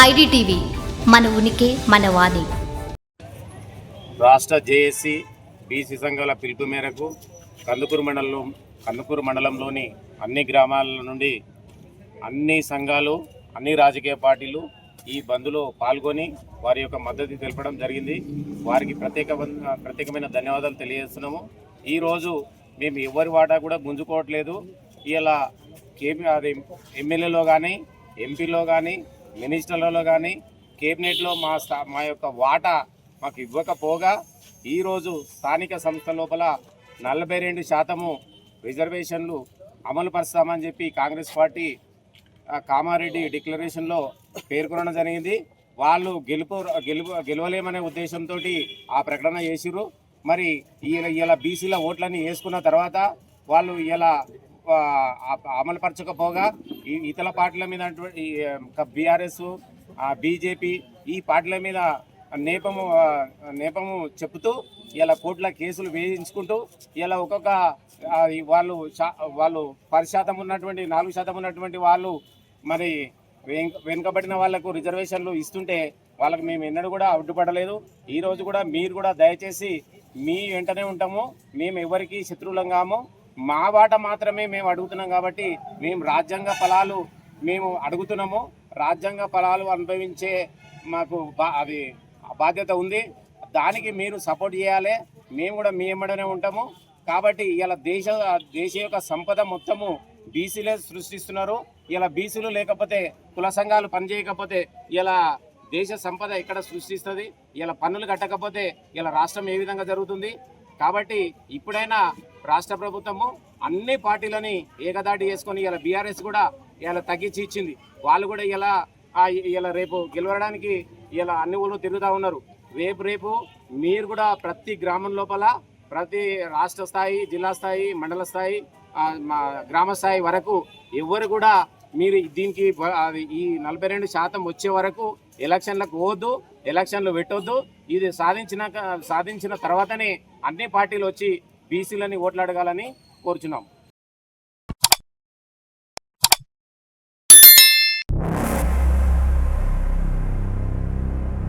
IDTV మన ఉనికి మన వాణి. రాష్ట్ర జేఏసీ బీసీ సంఘాల పిలుపు మేరకు కందుకూరు మండలంలో కందుకూరు మండలంలోని అన్ని గ్రామాల నుండి అన్ని సంఘాలు అన్ని రాజకీయ పార్టీలు ఈ బంద్లో పాల్గొని వారి యొక్క మద్దతు తెలపడం జరిగింది. వారికి ప్రత్యేక ప్రత్యేకమైన ధన్యవాదాలు తెలియజేస్తున్నాము. ఈరోజు మేము ఎవరి వాటా కూడా గుంజుకోవట్లేదు. ఇలా కేబీ అది ఎమ్మెల్యేలో కానీ ఎంపీలో కానీ మినిస్టర్లలో కానీ కేబినెట్లో మా స్థా మా యొక్క వాటా మాకు ఇవ్వకపోగా ఈరోజు స్థానిక సంస్థ లోపల నలభై రెండు శాతము రిజర్వేషన్లు అమలు పరుస్తామని చెప్పి కాంగ్రెస్ పార్టీ కామారెడ్డి డిక్లరేషన్లో పేర్కొనడం జరిగింది. వాళ్ళు గెలుపు గెలుపు గెలవలేమనే ఉద్దేశంతో ఆ ప్రకటన చేసిర్రు. మరి ఇలా ఇలా బీసీల ఓట్లని వేసుకున్న తర్వాత వాళ్ళు ఇలా అమలుపరచకపోగా ఈ ఇతర పార్టీల మీద బీఆర్ఎస్ బీజేపీ ఈ పార్టీల మీద నేపము నేపము చెప్తూ ఇలా కోర్టుల కేసులు వేయించుకుంటూ ఇలా ఒక్కొక్క వాళ్ళు వాళ్ళు పది శాతం ఉన్నటువంటి నాలుగు శాతం ఉన్నటువంటి వాళ్ళు మరి వెనుకబడిన వాళ్ళకు రిజర్వేషన్లు ఇస్తుంటే వాళ్ళకి మేము ఎన్నడూ కూడా అడ్డుపడలేదు. ఈరోజు కూడా మీరు కూడా దయచేసి మీ వెంటనే ఉంటాము. మేము ఎవరికి శత్రువులం కాము. మా వాట మాత్రమే మేము అడుగుతున్నాం కాబట్టి మేము రాజ్యాంగ ఫలాలు మేము అడుగుతున్నాము. రాజ్యాంగ ఫలాలు అనుభవించే మాకు బా అది బాధ్యత ఉంది. దానికి మీరు సపోర్ట్ చేయాలి. మేము కూడా మీ ఎమ్మడనే ఉంటాము. కాబట్టి ఇలా దేశ దేశ యొక్క సంపద మొత్తము బీసీలే సృష్టిస్తున్నారు. ఇలా బీసీలు లేకపోతే కుల సంఘాలు పనిచేయకపోతే ఇలా దేశ సంపద ఎక్కడ సృష్టిస్తుంది? ఇలా పన్నులు కట్టకపోతే ఇలా రాష్ట్రం ఏ విధంగా జరుగుతుంది? కాబట్టి ఇప్పుడైనా రాష్ట్ర ప్రభుత్వము అన్ని పార్టీలని ఏకదాటి చేసుకొని ఇలా బీఆర్ఎస్ కూడా ఇలా తగ్గించి ఇచ్చింది. వాళ్ళు కూడా ఇలా ఇలా రేపు గెలవడానికి ఇలా అన్ని ఊళ్ళు తిరుగుతూ ఉన్నారు. రేపు రేపు మీరు కూడా ప్రతి గ్రామం లోపల ప్రతి రాష్ట్ర స్థాయి జిల్లా స్థాయి మండల స్థాయి మా గ్రామ స్థాయి వరకు ఎవరు కూడా మీరు దీనికి అది ఈ నలభై రెండు శాతం వచ్చే వరకు ఎలక్షన్లకు పోవద్దు ఎలక్షన్లు పెట్టొద్దు. ఇది సాధించినాక సాధించిన తర్వాతనే అన్ని పార్టీలు వచ్చి బీసీలని ఓట్లాడగాలని కోరుచున్నాం.